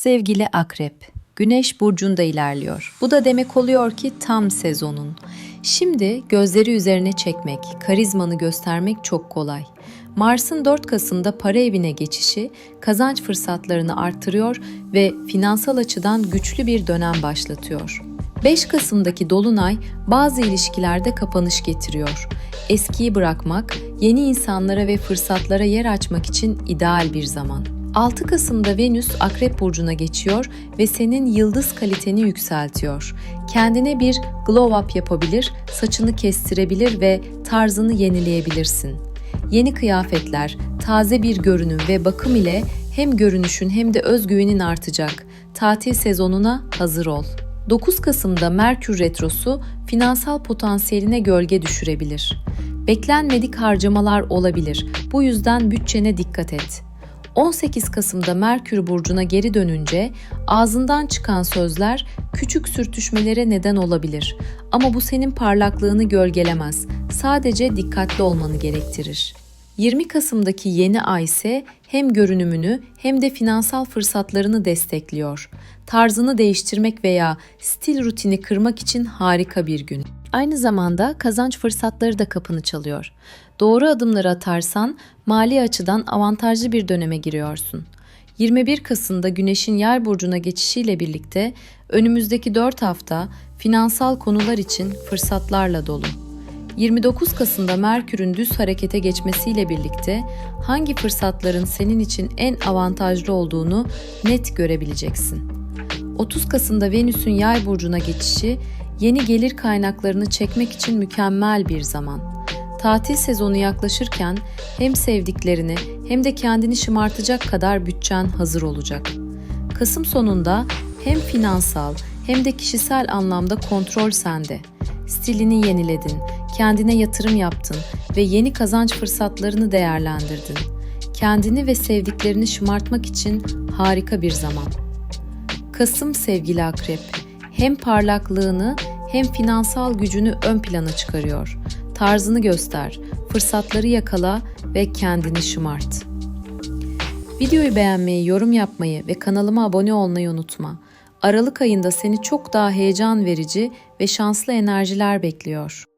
Sevgili Akrep, Güneş burcunda ilerliyor. Bu da demek oluyor ki tam sezonun. Şimdi gözleri üzerine çekmek, karizmanı göstermek çok kolay. Mars'ın 4 Kasım'da para evine geçişi kazanç fırsatlarını arttırıyor ve finansal açıdan güçlü bir dönem başlatıyor. 5 Kasım'daki dolunay bazı ilişkilerde kapanış getiriyor. Eskiyi bırakmak, yeni insanlara ve fırsatlara yer açmak için ideal bir zaman. 6 Kasım'da Venüs Akrep burcuna geçiyor ve senin yıldız kaliteni yükseltiyor. Kendine bir glow up yapabilir, saçını kestirebilir ve tarzını yenileyebilirsin. Yeni kıyafetler, taze bir görünüm ve bakım ile hem görünüşün hem de özgüvenin artacak. Tatil sezonuna hazır ol. 9 Kasım'da Merkür Retrosu finansal potansiyeline gölge düşürebilir. Beklenmedik harcamalar olabilir. Bu yüzden bütçene dikkat et. 18 Kasım'da Merkür burcuna geri dönünce ağzından çıkan sözler küçük sürtüşmelere neden olabilir. Ama bu senin parlaklığını gölgelemez. Sadece dikkatli olmanı gerektirir. 20 Kasım'daki yeni ay ise hem görünümünü hem de finansal fırsatlarını destekliyor. Tarzını değiştirmek veya stil rutini kırmak için harika bir gün. Aynı zamanda kazanç fırsatları da kapını çalıyor. Doğru adımları atarsan mali açıdan avantajlı bir döneme giriyorsun. 21 Kasım'da Güneş'in Yay burcuna geçişiyle birlikte önümüzdeki 4 hafta finansal konular için fırsatlarla dolu. 29 Kasım'da Merkür'ün düz harekete geçmesiyle birlikte hangi fırsatların senin için en avantajlı olduğunu net görebileceksin. 30 Kasım'da Venüs'ün Yay burcuna geçişi yeni gelir kaynaklarını çekmek için mükemmel bir zaman. Tatil sezonu yaklaşırken hem sevdiklerini hem de kendini şımartacak kadar bütçen hazır olacak. Kasım sonunda hem finansal hem de kişisel anlamda kontrol sende. Stilini yeniledin, kendine yatırım yaptın ve yeni kazanç fırsatlarını değerlendirdin. Kendini ve sevdiklerini şımartmak için harika bir zaman. Kasım sevgili akrep, hem parlaklığını hem finansal gücünü ön plana çıkarıyor. Tarzını göster, fırsatları yakala ve kendini şımart. Videoyu beğenmeyi, yorum yapmayı ve kanalıma abone olmayı unutma. Aralık ayında seni çok daha heyecan verici ve şanslı enerjiler bekliyor.